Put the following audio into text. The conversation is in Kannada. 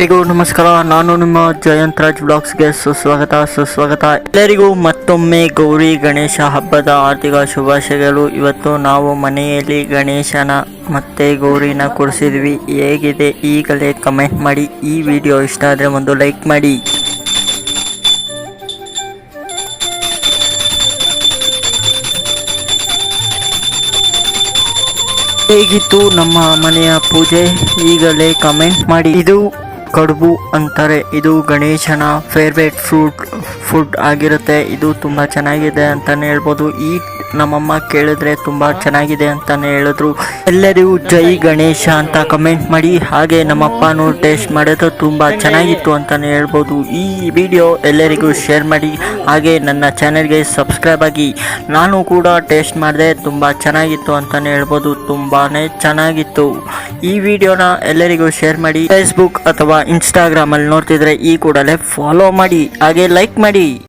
ಎಲ್ಲರಿಗೂ ನಮಸ್ಕಾರ, ನಾನು ನಿಮ್ಮ ಜಯಂತ್ ರಾಜ್ ಬ್ಲಾಗ್ಸ್ಗೆ ಸುಸ್ವಾಗತ ಸುಸ್ವಾಗತ. ಎಲ್ಲರಿಗೂ ಮತ್ತೊಮ್ಮೆ ಗೌರಿ ಗಣೇಶ ಹಬ್ಬದ ಆರ್ಥಿಕ ಶುಭಾಶಯಗಳು. ಇವತ್ತು ನಾವು ಮನೆಯಲ್ಲಿ ಗಣೇಶನ ಮತ್ತೆ ಗೌರಿನ ಕೊಡಿಸಿದ್ವಿ ಹೇಗಿದೆ ಈಗಲೇ ಕಮೆಂಟ್ ಮಾಡಿ. ಈ ವಿಡಿಯೋ ಇಷ್ಟ ಆದರೆ ಒಂದು ಲೈಕ್ ಮಾಡಿ. ಹೇಗಿತ್ತು ನಮ್ಮ ಮನೆಯ ಪೂಜೆ? ಈಗಲೇ ಕಮೆಂಟ್ ಮಾಡಿ. ಇದು ಕಡುಬು ಅಂತಾರೆ. ಇದು ಗಣೇಶನ ಫೇವ್ರೇಟ್ ಫ್ರೂಟ್ ಫುಡ್ ಆಗಿರುತ್ತೆ. ಇದು ತುಂಬ ಚೆನ್ನಾಗಿದೆ ಅಂತಾನೆ ಹೇಳ್ಬೋದು. ಈ ನಮ್ಮಮ್ಮ ಕೇಳಿದ್ರೆ ತುಂಬ ಚೆನ್ನಾಗಿದೆ ಅಂತಾನೆ ಹೇಳಿದ್ರು. ಎಲ್ಲರಿಗೂ ಜೈ ಗಣೇಶ ಅಂತ ಕಮೆಂಟ್ ಮಾಡಿ. ಹಾಗೆ ನಮ್ಮಪ್ಪನೂ ಟೇಸ್ಟ್ ಮಾಡಿದ್ರು ತುಂಬ ಚೆನ್ನಾಗಿತ್ತು ಅಂತಾನೆ ಹೇಳ್ಬೋದು. ಈ ವಿಡಿಯೋ ಎಲ್ಲರಿಗೂ ಶೇರ್ ಮಾಡಿ. ಹಾಗೆ ನನ್ನ ಚಾನೆಲ್ಗೆ ಸಬ್ಸ್ಕ್ರೈಬ್ ಆಗಿ. ನಾನು ಕೂಡ ಟೇಸ್ಟ್ ಮಾಡಿದೆ ತುಂಬ ಚೆನ್ನಾಗಿತ್ತು ಅಂತಾನೆ ಹೇಳ್ಬೋದು. ತುಂಬಾ ಚೆನ್ನಾಗಿತ್ತು. ಈ ವಿಡಿಯೋನ ಎಲ್ಲರಿಗೂ ಶೇರ್ ಮಾಡಿ. ಫೇಸ್ಬುಕ್ ಅಥವಾ ಇನ್ಸ್ಟಾಗ್ರಾಮಲ್ಲಿ ನೋಡ್ತಿದ್ರೆ ಈ ಕೂಡಲೇ ಫಾಲೋ ಮಾಡಿ ಹಾಗೆ ಲೈಕ್ ಮಾಡಿ.